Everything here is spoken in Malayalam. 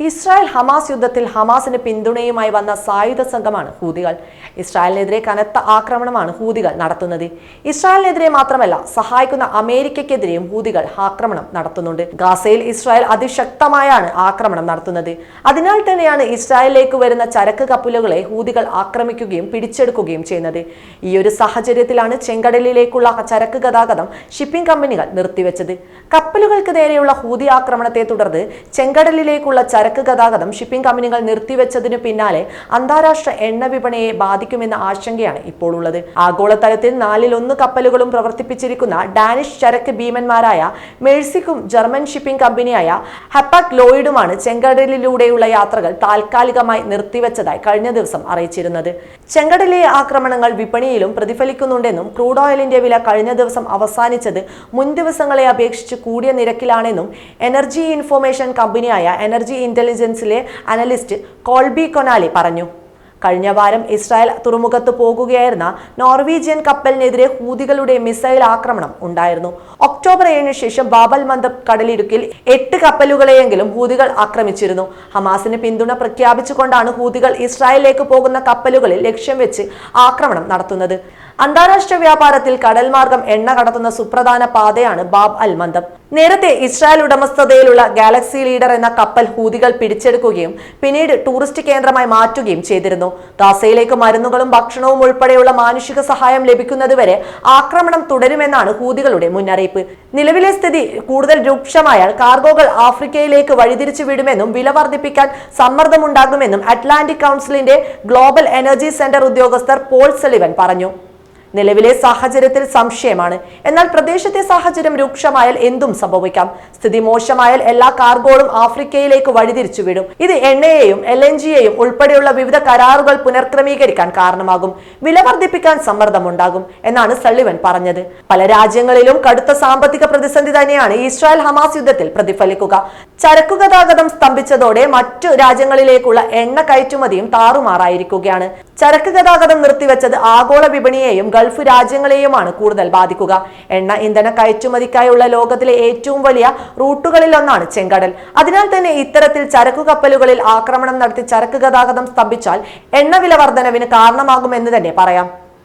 ഇസ്രായേൽ ഹമാസ് യുദ്ധത്തിൽ ഹമാസിന് പിന്തുണയുമായി വന്ന സായുധ സംഘമാണ് ഹൂതികൾ. ഇസ്രായേലിനെതിരെ കനത്ത ആക്രമണമാണ് ഹൂതികൾ നടത്തുന്നത്. ഇസ്രായേലിനെതിരെ മാത്രമല്ല സഹായിക്കുന്ന അമേരിക്കയ്ക്കെതിരെയും ഹൂതികൾ ആക്രമണം നടത്തുന്നുണ്ട്. ഗാസയിൽ ഇസ്രായേൽ അതിശക്തമായാണ് ആക്രമണം നടത്തുന്നത്. അതിനാൽ തന്നെയാണ് ഇസ്രായേലിലേക്ക് വരുന്ന ചരക്ക് കപ്പലുകളെ ഹൂതികൾ ആക്രമിക്കുകയും പിടിച്ചെടുക്കുകയും ചെയ്യുന്നത്. ഈ ഒരു സാഹചര്യത്തിലാണ് ചെങ്കടലിലേക്കുള്ള ചരക്ക് ഗതാഗതം ഷിപ്പിംഗ് കമ്പനികൾ നിർത്തിവെച്ചത്. കപ്പലുകൾക്ക് നേരെയുള്ള ഹൂതി ആക്രമണത്തെ തുടർന്ന് ചെങ്കടലിലേക്കുള്ള ചരക്ക് ഗതാഗതം ഷിപ്പിംഗ് കമ്പനികൾ നിർത്തിവെച്ചതിനു പിന്നാലെ അന്താരാഷ്ട്ര എണ്ണ വിപണിയെ ബാധിക്കുമെന്ന ആശങ്കയാണ് ഇപ്പോൾ ഉള്ളത് ആഗോളതലത്തിൽ നാലിൽ ഒന്ന് കപ്പലുകളും പ്രവർത്തിപ്പിച്ചിരിക്കുന്ന ഡാനിഷ് ചരക്ക് ഭീമന്മാരായ മെഴ്സിക്കും ജർമ്മൻ ഷിപ്പിംഗ് കമ്പനിയായ ഹപ്പാക് ലോയിഡുമാണ് ചെങ്കടലിലൂടെയുള്ള യാത്രകൾ താൽക്കാലികമായി നിർത്തിവെച്ചതായി കഴിഞ്ഞ ദിവസം അറിയിച്ചിരുന്നത്. ചെങ്കടലിലെ ആക്രമണങ്ങൾ വിപണിയിലും പ്രതിഫലിക്കുന്നുണ്ടെന്നും ക്രൂഡ് ഓയിലിന്റെ വില കഴിഞ്ഞ ദിവസം അവസാനിച്ചത് മുൻ ദിവസങ്ങളെ അപേക്ഷിച്ച് കൂടിയ നിരക്കിലാണെന്നും എനർജി ഇൻഫോർമേഷൻ കമ്പനിയായ എനർജി ഇന്റലിജൻസിലെ അനലിസ്റ്റ് കോൾബി കൊനാലി പറഞ്ഞു. കഴിഞ്ഞ വാരം ഇസ്രായേൽ തുറമുഖത്ത് പോകുകയായിരുന്ന നോർവീജിയൻ കപ്പലിനെതിരെ ഹൂതികളുടെ മിസൈൽ ആക്രമണം ഉണ്ടായിരുന്നു. ഒക്ടോബർ ഏഴിന് ശേഷം ബാബൽ മന്ദബ് കടലിടുക്കിൽ എട്ട് കപ്പലുകളെയെങ്കിലും ഹൂതികൾ ആക്രമിച്ചിരുന്നു. ഹമാസിന് പിന്തുണ പ്രഖ്യാപിച്ചുകൊണ്ടാണ് ഹൂതികൾ ഇസ്രായേലിലേക്ക് പോകുന്ന കപ്പലുകളിൽ ലക്ഷ്യം വെച്ച് ആക്രമണം നടത്തുന്നത്. അന്താരാഷ്ട്ര വ്യാപാരത്തിൽ കടൽ മാർഗം എണ്ണ കടത്തുന്ന സുപ്രധാന പാതയാണ് ബാബ് അൽ മന്ദബ് നേരത്തെ ഇസ്രായേൽ ഉടമസ്ഥതയിലുള്ള ഗാലക്സി ലീഡർ എന്ന കപ്പൽ ഹൂതികൾ പിടിച്ചെടുക്കുകയും പിന്നീട് ടൂറിസ്റ്റ് കേന്ദ്രമായി മാറ്റുകയും ചെയ്തിരുന്നു. ഗാസയിലേക്ക് മരുന്നുകളും ഭക്ഷണവും ഉൾപ്പെടെയുള്ള മാനുഷിക സഹായം ലഭിക്കുന്നതുവരെ ആക്രമണം തുടരുമെന്നാണ് ഹൂതികളുടെ മുന്നറിയിപ്പ്. നിലവിലെ സ്ഥിതി കൂടുതൽ രൂക്ഷമായാൽ കാർഗോകൾ ആഫ്രിക്കയിലേക്ക് വഴിതിരിച്ചു വിടുമെന്നും വില വർദ്ധിപ്പിക്കാൻ സമ്മർദ്ദമുണ്ടാകുമെന്നും അറ്റ്ലാന്റിക് കൗൺസിലിന്റെ ഗ്ലോബൽ എനർജി സെന്റർ ഉദ്യോഗസ്ഥർ പോൾ സെലിവൻ പറഞ്ഞു. നിലവിലെ സാഹചര്യത്തിൽ സംശയമാണ്. എന്നാൽ പ്രദേശത്തെ സാഹചര്യം രൂക്ഷമായാൽ എന്തും സംഭവിക്കാം. സ്ഥിതി മോശമായാൽ എല്ലാ കാർഗോളും ആഫ്രിക്കയിലേക്ക് വഴിതിരിച്ചു വിടും ഇത് എണ്ണയെയും എൽ എൻ ജിയെയും ഉൾപ്പെടെയുള്ള വിവിധ കരാറുകൾ പുനർക്രമീകരിക്കാൻ കാരണമാകും. വില വർദ്ധിപ്പിക്കാൻ സമ്മർദ്ദമുണ്ടാകും എന്നാണ് സള്ളിവൻ പറഞ്ഞത്. പല രാജ്യങ്ങളിലും കടുത്ത സാമ്പത്തിക പ്രതിസന്ധി തന്നെയാണ് ഇസ്രായേൽ ഹമാസ് യുദ്ധത്തിൽ പ്രതിഫലിക്കുക. ചരക്കു ഗതാഗതം സ്തംഭിച്ചതോടെ മറ്റു രാജ്യങ്ങളിലേക്കുള്ള എണ്ണ കയറ്റുമതിയും താറുമാറായിരിക്കുകയാണ്. ചരക്ക് ഗതാഗതം നിർത്തിവെച്ചത് ആഗോള വിപണിയെയും ഗൾഫ് രാജ്യങ്ങളെയുമാണ് കൂടുതൽ ബാധിക്കുക. എണ്ണ ഇന്ധന കയറ്റുമതിക്കായുള്ള ലോകത്തിലെ ഏറ്റവും വലിയ റൂട്ടുകളിലൊന്നാണ് ചെങ്കടൽ. അതിനാൽ തന്നെ ഇത്തരത്തിൽ ചരക്കു കപ്പലുകളിൽ ആക്രമണം നടത്തി ചരക്ക് ഗതാഗതം സ്തംഭിച്ചാൽ എണ്ണ വില വർധനവിന് കാരണമാകുമെന്ന് തന്നെ പറയാം.